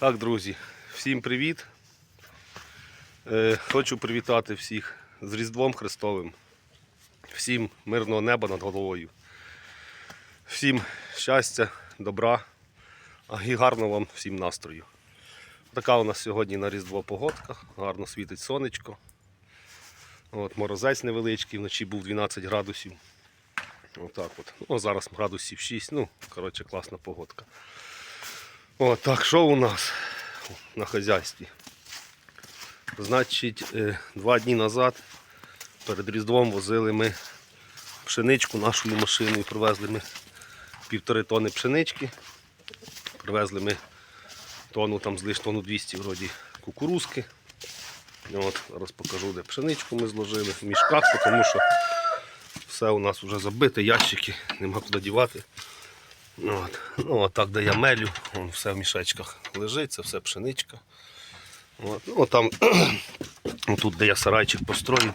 Так, друзі, всім привіт. Е, хочу привітати всіх з Різдвом Христовим. Всім мирного неба над головою. Всім щастя, добра і гарного вам всім настрою. Така у нас сьогодні на Різдво погодка, гарно світить сонечко. От, морозець невеличкий, вночі був 12 градусів. Отак от. Ну, зараз градусів 6. Ну, коротше, класна погодка. О, так, що у нас на хазяйстві? Значить, е, два дні назад перед Різдвом возили ми пшеничку нашою машиною. Привезли ми півтори тони пшенички. Привезли ми тонну там злиш тонну 200 вроді кукурузки. От, зараз покажу, де пшеничку ми зложили в мішках, тому що все у нас вже забите, ящики, нема куди дівати. От. Ну, а так, де я мелю, вон все в мішечках лежить, це все пшеничка. От. Ну, там, тут, де я сарайчик построїв,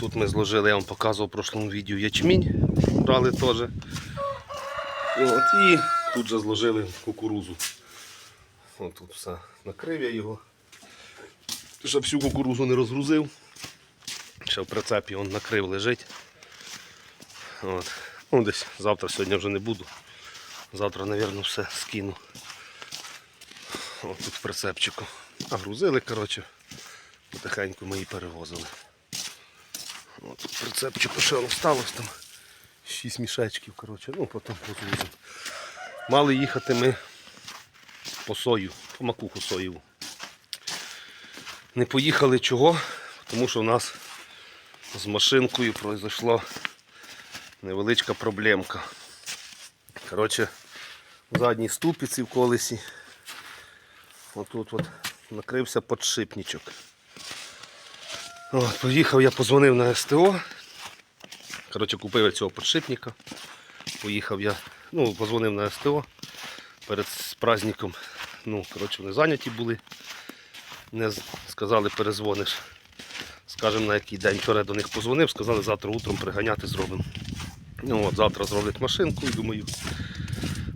тут ми зложили, я вам показував в прошлому відео ячмінь, брали теж. От, і тут же зложили кукурузу. От тут все накрив я його. Щоб всю кукурузу не розгрузив. Ще в прицепі он накрив лежить. От. Ну, десь завтра сьогодні вже не буду. Завтра, мабуть, все скину. От тут в прицепчику. А грузили, коротше, потихеньку ми її перевозили. От тут прицепчику ще осталось там 6 мішечків, коротше, ну потім позвозимо. Мали їхати ми по сою, по макуху соєву. Не поїхали чого, тому що в нас з машинкою пройшла невеличка проблемка. Коротше, задній ступиці в колесі. Отут от накрився подшипничок. От, поїхав, я позвонив на СТО. Коротше, купив цього подшипника. Поїхав я, ну, позвонив на СТО перед праздником. Ну, коротше, вони зайняті були. Не сказали, перезвониш. Скажемо на який день вчора до них позвонив, сказали, завтра утром приганяти зробимо. Ну от, завтра зроблять машинку і думаю,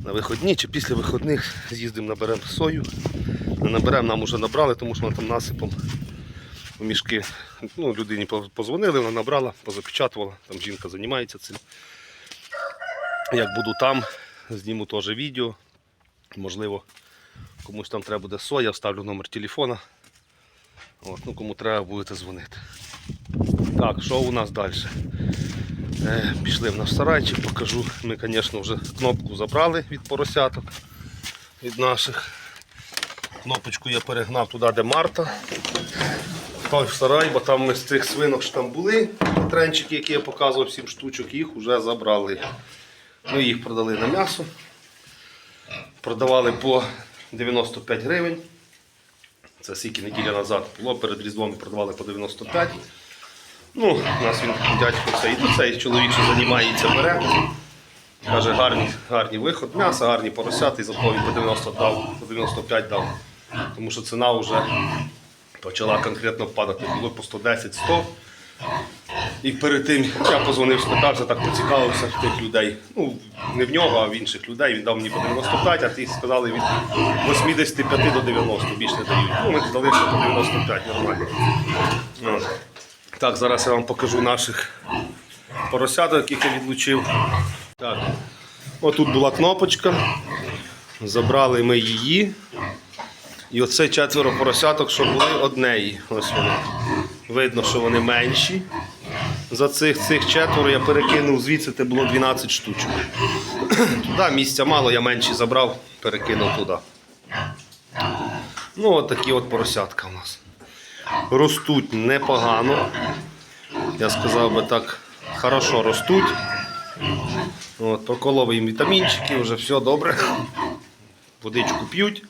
на виходні чи після виходних з'їздимо, наберемо сою. Не наберемо, нам вже набрали, тому що вона там насипом у мішки. Ну, людині по- позвонили, вона набрала, позапечатувала, там жінка займається цим. Як буду там, зніму теж відео. Можливо, комусь там треба буде соя, вставлю номер телефона. От, ну, кому треба, будете дзвонити. Так, що у нас далі? Е, Пішли в наш сарайчик, покажу. Ми, звісно, вже кнопку забрали від поросяток від наших. Кнопочку я перегнав туди, де Марта. Той в сарай, бо там ми з цих свинок що там були, тренчики, які я показував, 7 штучок, їх вже забрали. Ми їх продали на м'ясо. Продавали по 95 гривень. Це скільки неділя назад було, перед Різдвом продавали по 95. Ну, у нас він дядько цей, ну, цей чоловік, що займається, бере. Каже, гарний, гарний виход м'яса, гарні поросяти, і за по 90 дав, по 95 дав. Тому що ціна вже почала конкретно падати. Було по 110-100. І перед тим я позвонив, спитався, так поцікавився тих людей. Ну, не в нього, а в інших людей. Він дав мені по 95, а ті сказали від 85 до 90, більше не дають. Ну, ми дали ще по 95, нормально. Так, зараз я вам покажу наших поросяток, яких я відлучив. Так. Отут була кнопочка. Забрали ми її. І оце четверо поросяток, що були однеї. Ось вони. Видно, що вони менші. За цих цих четверо я перекинув звідси, це було 12 штучок. Туди місця мало, я менші забрав, перекинув туди. Ну, от такі от поросятка у нас. Ростуть непогано. Я сказав би так, хорошо ростуть. От, проколов їм вітамінчики, вже все добре. Водичку п'ють,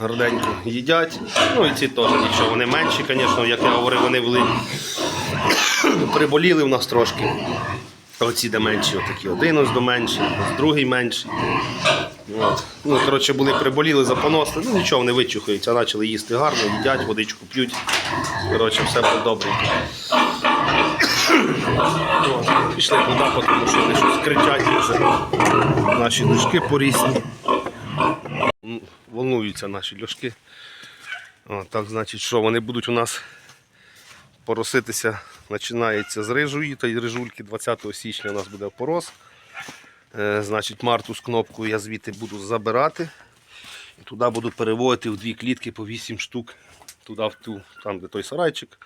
гарненько їдять. Ну і ці теж нічого. Вони менші, звісно, як я говорив, вони були приболіли в нас трошки. Оці де менші, отакі. Один ось до менший, другий менший. От. Ну, коротше, були приболіли, запоносли, ну нічого не вичухаються, почали їсти гарно, їдять, водичку п'ють. Коротше, все буде. От. Пішли туди, тому що вони щось кричать вже. Наші дочки порісні. волнуються наші льошки. Так, значить, що вони будуть у нас пороситися, починається з рижої, та й рижульки 20 січня у нас буде порос. Е, значить, марту з кнопкою я звідти буду забирати. І туди буду переводити в дві клітки по 8 штук. Туди, в ту, там, де той сарайчик.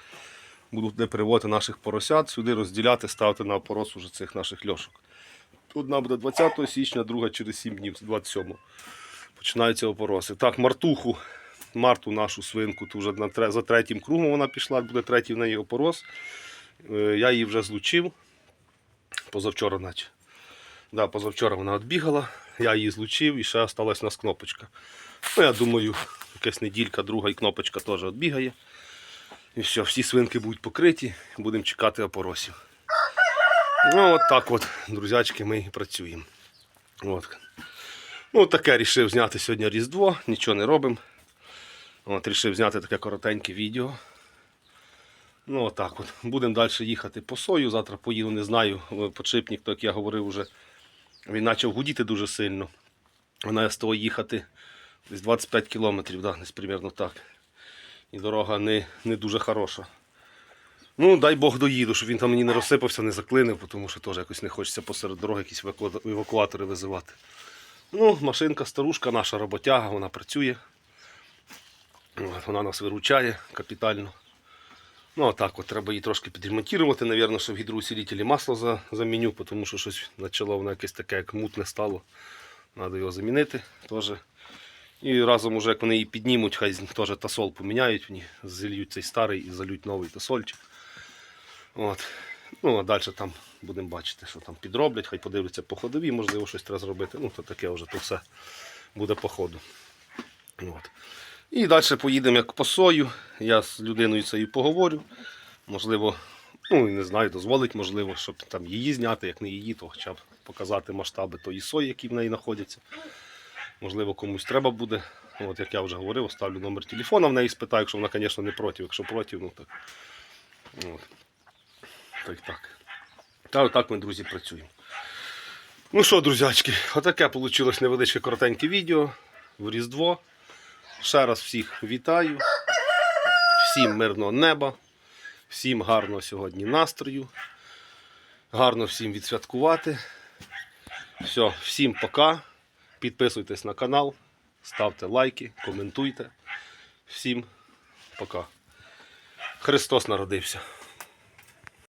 Буду туди переводити наших поросят, сюди розділяти, ставити на опорос уже цих наших льошок. Одна буде 20 січня, друга через 7 днів, 27 починаються опороси. Так, мартуху, марту нашу свинку, ту вже на, за третім кругом вона пішла, буде третій в неї опорос. Е, Я її вже злучив. Позавчора, наче. Да, позавчора вона відбігала, я її злучив і ще осталась у нас кнопочка. Ну, я думаю, якась неділька, друга і кнопочка теж відбігає. І все, всі свинки будуть покриті, будемо чекати опоросів. Ну, от так от, друзячки, ми і працюємо. От. Ну, таке рішив зняти сьогодні Різдво, нічого не робимо. От, рішив зняти таке коротеньке відео. Ну, отак от. Будемо далі їхати по сою. Завтра поїду, не знаю. Подшипник, то як я говорив, вже він почав гудіти дуже сильно. Вона з того їхати десь 25 кілометрів, да, десь примерно так. І дорога не, не дуже хороша. Ну, дай Бог доїду, щоб він там мені не розсипався, не заклинив, тому що теж якось не хочеться посеред дороги якісь евакуатори визивати. Ну, машинка старушка, наша роботяга, вона працює. Вона нас виручає капітально. Ну, а так от треба її трошки підремонтувати, напевно, що в гідроусилителі масло за, заміню, тому що щось почало воно якесь таке, як мутне стало. Треба його замінити теж. І разом уже, як вони її піднімуть, хай теж тасол поміняють, в ній, зільють цей старий і залють новий тасольчик. От. Ну, а далі там будемо бачити, що там підроблять, хай подивляться по ходові, можливо, щось треба зробити. Ну, то таке вже то все буде по ходу. От. І далі поїдемо як по сою. Я з людиною цією поговорю. Можливо, ну не знаю, дозволить, можливо, щоб там її зняти, як не її, то хоча б показати масштаби тої сої, які в неї знаходяться. Можливо, комусь треба буде. От, як я вже говорив, оставлю номер телефона в неї спитаю, якщо вона, звісно, не проти. Якщо проти, ну так. От. Так, так. Та отак ми, друзі, працюємо. Ну що, друзячки, отаке вийшло невеличке коротеньке відео в Різдво. Ще раз всіх вітаю. Всім мирного неба, всім гарного сьогодні настрою. Гарно всім відсвяткувати. Все, всім пока. Підписуйтесь на канал, ставте лайки, коментуйте. Всім пока. Христос народився.